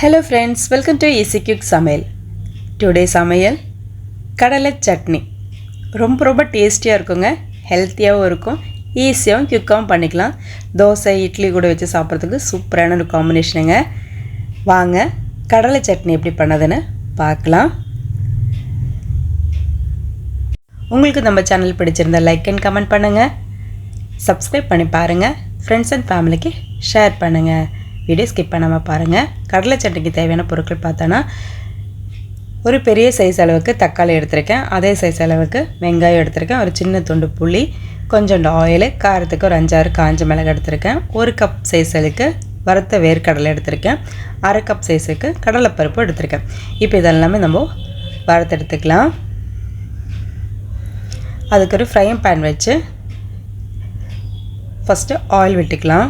Hello friends welcome to easy cook சமையல் today சமையல் கடலை சட்னி ரொம்ப ரொம்ப டேஸ்டியாக இருக்குங்க. ஹெல்த்தியாகவும் இருக்கும். ஈஸியாகவும் குக்காகவும் பண்ணிக்கலாம். தோசை இட்லி கூட வச்சு சாப்பிட்றதுக்கு சூப்பரான ஒரு காம்பினேஷனுங்க வாங்க கடலை சட்னி எப்படி பண்ணதுன்னு பார்க்கலாம். உங்களுக்கு நம்ம சேனல் பிடிச்சிருந்தா லைக் அண்ட் கமெண்ட் பண்ணுங்கள் சப்ஸ்கிரைப் பண்ணி பாருங்கள் ஃப்ரெண்ட்ஸ் அண்ட் ஃபேமிலிக்கு ஷேர் பண்ணுங்கள் வீடியோ ஸ்கிப் பண்ணாமல் பாருங்கள் கடலை சட்னிக்கு தேவையான பொருட்கள் பார்த்தோன்னா ஒரு பெரிய சைஸ் அளவுக்கு தக்காளி எடுத்திருக்கேன். அதே சைஸ் அளவுக்கு வெங்காயம் எடுத்திருக்கேன். ஒரு சின்ன துண்டு புளி கொஞ்சோண்டு ஆயில் காரத்துக்கு ஒரு அஞ்சாறு காஞ்ச மிளகு எடுத்திருக்கேன். ஒரு கப் சைஸ் அளவுக்கு வறுத்த வேர்க்கடலை எடுத்திருக்கேன். அரை கப் சைஸுக்கு கடலைப்பருப்பு எடுத்திருக்கேன். இப்போ இதெல்லாமே நம்ம வறுத்து எடுத்துக்கலாம். அதுக்கு ஒரு ஃப்ரைங் பேன் வச்சு ஃபஸ்ட்டு ஆயில் விட்டுக்கலாம்.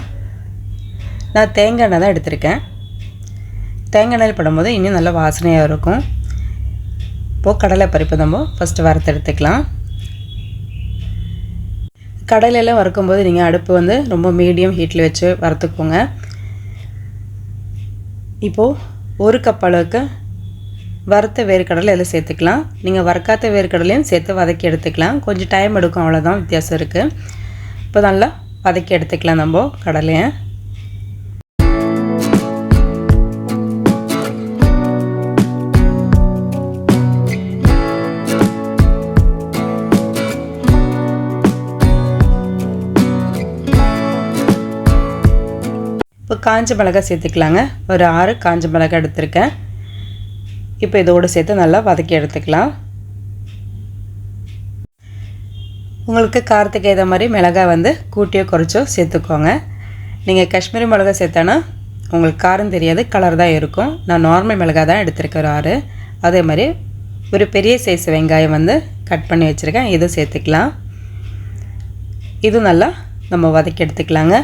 நான் தேங்காய் எண்ணெய் தான் எடுத்திருக்கேன். தேங்காய் எண்ணெயில் போடும்போது இன்னும் நல்லா வாசனையாக இருக்கும். இப்போது கடலை பருப்பு நம்ம ஃபஸ்ட்டு வறுத்து எடுத்துக்கலாம். கடலையெல்லாம் வறுக்கும்போது நீங்கள் அடுப்பு வந்து ரொம்ப மீடியம் ஹீட்டில் வச்சு வறுத்துக்கோங்க. இப்போது ஒரு கப் அளவுக்கு வறுத்த வேர்க்கடலை இதில் சேர்த்துக்கலாம். நீங்கள் வறுக்காத வேர்க்கடலையும் சேர்த்து வதக்கி எடுத்துக்கலாம். கொஞ்சம் டைம் எடுக்கும் அவ்வளோதான் வித்தியாசம் இருக்குது இப்போ நல்லா வதக்கி எடுத்துக்கலாம் நம்ம கடலையை. இப்போ காஞ்ச மிளகாய் சேர்த்துக்கலாங்க. ஒரு ஆறு காஞ்ச மிளகாய் எடுத்திருக்கேன். இப்போ இதோடு சேர்த்து நல்லா வதக்கி எடுத்துக்கலாம். உங்களுக்கு காரத்துக்கு ஏற்ற மாதிரி மிளகாய் வந்து கூட்டியோ குறைச்சோ சேர்த்துக்கோங்க. நீங்கள் காஷ்மீரி மிளகாய் சேர்த்தானா உங்களுக்கு காரம் தெரியாது கலர் தான் இருக்கும். நான் நார்மல் மிளகாய் தான் எடுத்திருக்கேன் ஒரு ஆறு. அதே மாதிரி ஒரு பெரிய சைஸ் வெங்காயம் வந்து கட் பண்ணி வச்சுருக்கேன் இதுவும் சேர்த்துக்கலாம். இதுவும் நல்லா நம்ம வதக்கி எடுத்துக்கலாங்க.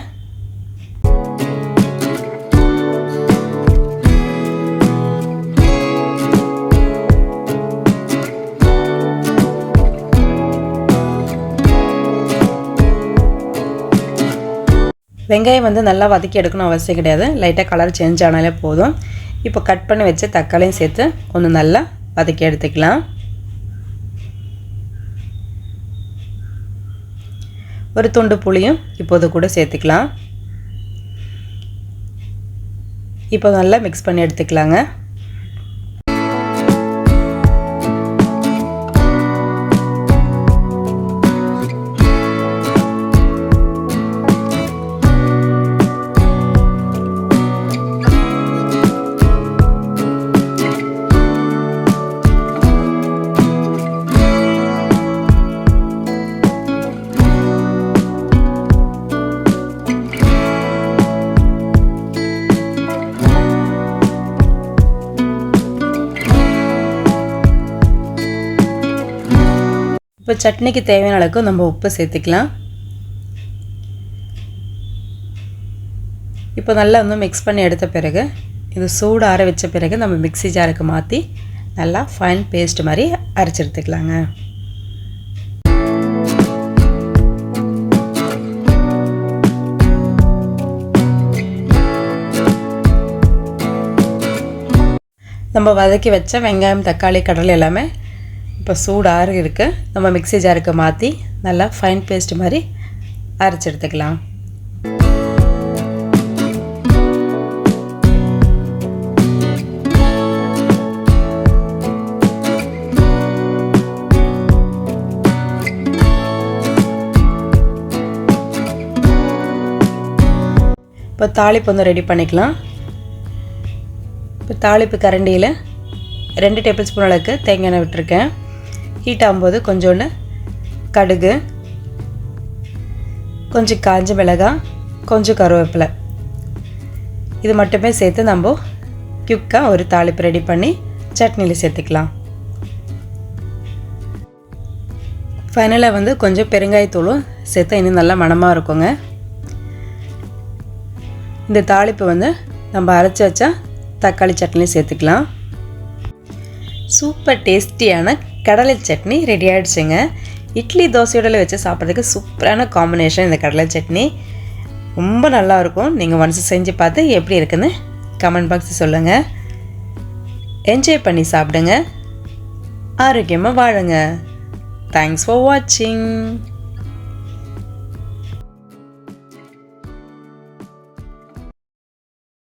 வெங்காயம் வந்து நல்லா வதக்கி எடுக்கணும் அவசியம் கிடையாது. லைட்டாக கலர் சேஞ்ச் ஆனாலே போதும். இப்போ கட் பண்ணி வச்சு தக்காளியும் சேர்த்து கொஞ்சம் நல்லா வதக்கி எடுத்துக்கலாம். ஒரு துண்டு புளியும் இப்போது கூட சேர்த்துக்கலாம். இப்போ நல்லா மிக்ஸ் பண்ணி எடுத்துக்கலாங்க. இப்போ சட்னிக்கு தேவையான அளவுக்கு நம்ம உப்பு சேர்த்துக்கலாம். இப்போ நல்லா வந்து மிக்ஸ் பண்ணி எடுத்த பிறகு இது சூடு ஆற வச்ச பிறகு நம்ம மிக்ஸி ஜாருக்கு மாற்றி நல்லா ஃபைன் பேஸ்ட் மாதிரி அரைச்சி எடுத்துக்கலாங்க. நம்ம வதக்கி வச்ச வெங்காயம் தக்காளி கடலை எல்லாமே இப்போ சூடாக இருக்குது நம்ம மிக்ஸி ஜாருக்கு மாற்றி நல்லா ஃபைன் பேஸ்ட் மாதிரி அரைச்சி எடுத்துக்கலாம். இப்போ தாளிப்பு வந்து ரெடி பண்ணிக்கலாம். இப்போ தாளிப்பு கரண்டியில் ரெண்டு டேபிள் ஸ்பூன் அளவுக்கு தேங்காய் எண்ணெய் விட்டுருக்கேன். ஹீட் ஆகும்போது கொஞ்சோண்டு கடுகு கொஞ்சம் காஞ்ச மிளகாய் கொஞ்சம் கருவேப்பிலை. இது மட்டுமே சேர்த்து நம்ம குயிக்காக ஒரு தாளிப்பு ரெடி பண்ணி சட்னியில் சேர்த்துக்கலாம். ஃபைனலாக வந்து கொஞ்சம் பெருங்காயத்தூளும் சேர்த்தா இன்னும் நல்லா மணமாக இருக்குங்க. இந்த தாளிப்பு வந்து நம்ம அரைச்சி வச்சா தக்காளி சட்னி சேர்த்துக்கலாம். சூப்பர் டேஸ்டியான கடலை சட்னி ரெடி ஆகிடுச்சுங்க இட்லி தோசையோட வச்சு சாப்பிட்றதுக்கு சூப்பரான காம்பினேஷன் இந்த கடலை சட்னி. ரொம்ப நல்லாயிருக்கும். நீங்கள் ஒன்ஸ் செஞ்சு பார்த்து எப்படி இருக்குன்னு கமெண்ட் பாக்ஸ் சொல்லுங்கள் என்ஜாய் பண்ணி சாப்பிடுங்க. ஆரோக்கியமாக வாழுங்க. தேங்க்ஸ் ஃபார் வாட்சிங்